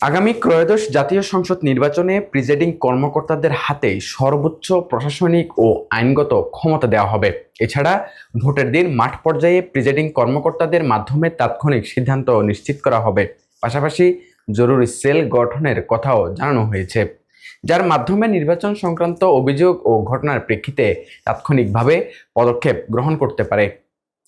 আগামী ত্রয়োদশ জাতীয় সংসদ নির্বাচনে প্রিজাইডিং কর্মকর্তাদের হাতে সর্বোচ্চ প্রশাসনিক ও আইনগত ক্ষমতা দেওয়া হবে। এছাড়া ভোটের দিন মাঠ পর্যায়ে প্রিজাইডিং কর্মকর্তাদের মাধ্যমে তাৎক্ষণিক সিদ্ধান্ত নিশ্চিত করা হবে। পাশাপাশি জরুরি সেল গঠনের কথাও জানানো হয়েছে। যার মাধ্যমে নির্বাচন সংক্রান্ত অভিযোগ ও ঘটনার প্রেক্ষিতে তাৎক্ষণিকভাবে পদক্ষেপ গ্রহণ করতে পারে।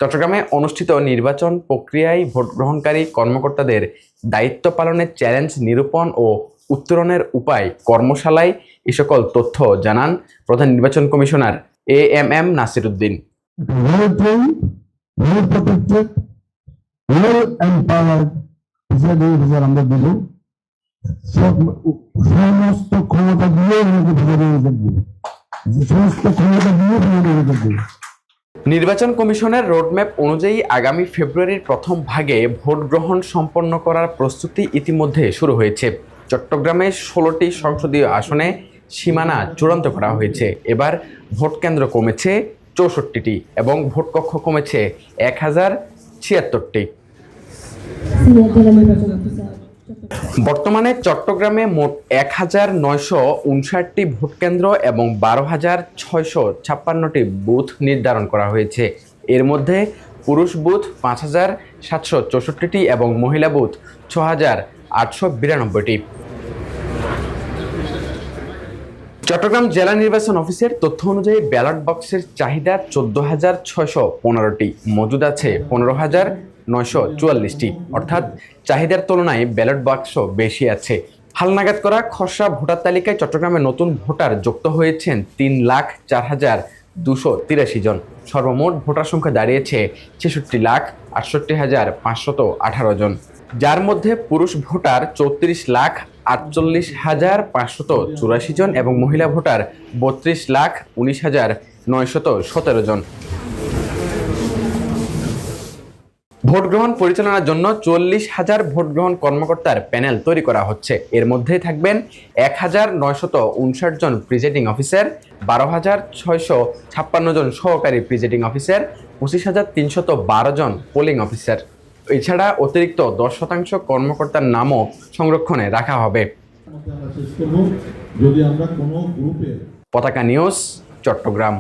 চট্টগ্রামে অনুষ্ঠিত নির্বাচন প্রক্রিয়ায় ভোট গ্রহণকারী কর্মকর্তাদের দায়িত্ব পালনের চ্যালেঞ্জ নিরূপণ ও উত্তরণের উপায় কর্মশালায় এ সকল তথ্য জানান প্রধান নির্বাচন commissioner A M M Nasir Uddin সমস্ত ক্ষমতা দিয়ে সমস্ত ক্ষমতা দিয়ে নির্বাচন কমিশনের রোডম্যাপ অনুযায়ী আগামী ফেব্রুয়ারির প্রথম ভাগে ভোট গ্রহণ সম্পন্ন করার প্রস্তুতি ইতিমধ্যে শুরু হয়েছে। চট্টগ্রামে ষোলোটি সংসদীয় আসনে সীমানা চূড়ান্ত করা হয়েছে। এবার ভোট কেন্দ্র কমেছে চৌষট্টিটি এবং ভোট কক্ষ কমেছে এক হাজার ছিয়াত্তরটি। বর্তমানে চট্টগ্রামে মোট এক হাজার নয়শো উনষাটটি ভোটকেন্দ্র এবং বারো হাজার ছয়শো ছাপ্পান্নটি বুথ নির্ধারণ করা হয়েছে। এর মধ্যে পুরুষ বুথ পাঁচ হাজার সাতশো চৌষট্টিটি এবং মহিলা বুথ ছ হাজার আটশো বিরানব্বইটি। চট্টগ্রাম জেলা নির্বাচন অফিসের তথ্য অনুযায়ী ব্যালট বক্সের চাহিদা চোদ্দ হাজার ছয়শো পনেরোটি, মজুদ আছে পনেরো হাজার নয়শো চুয়াল্লিশটি। অর্থাৎ চাহিদার তুলনায় ব্যালট বাক্স বেশি আছে। হালনাগাদ করা খসড়া ভোটার তালিকায় চট্টগ্রামে নতুন ভোটার যুক্ত হয়েছেন তিন লাখ চার হাজার দুশো তিরাশি জন। সর্বমোট ভোটার সংখ্যা দাঁড়িয়েছে ছেষট্টি লাখ আটষট্টি হাজার পাঁচশত আঠারো জন। যার মধ্যে পুরুষ ভোটার চৌত্রিশ লাখ আটচল্লিশ হাজার পাঁচশত চুরাশি জন এবং মহিলা ভোটার বত্রিশ লাখ উনিশ হাজার নয়শত সতেরো জন। ভোট গ্রহণ পরিচালনার জন্য চল্লিশ হাজার ভোট গ্রহণ কর্মকর্তার প্যানেল তৈরি করা হচ্ছে। এর মধ্যে থাকবেন এক হাজার নয়শত উনষাট জন প্রিজাইডিং অফিসার বারো হাজার ছয়শো ছাপ্পান্ন জন সহকারী প্রিজাইডিং অফিসার পঁচিশ হাজার তিনশত বারো জন পোলিং অফিসার। এছাড়া অতিরিক্ত দশ শতাংশ কর্মকর্তার নামও সংরক্ষণে রাখা হবে। পতাকা নিউজ চট্টগ্রাম।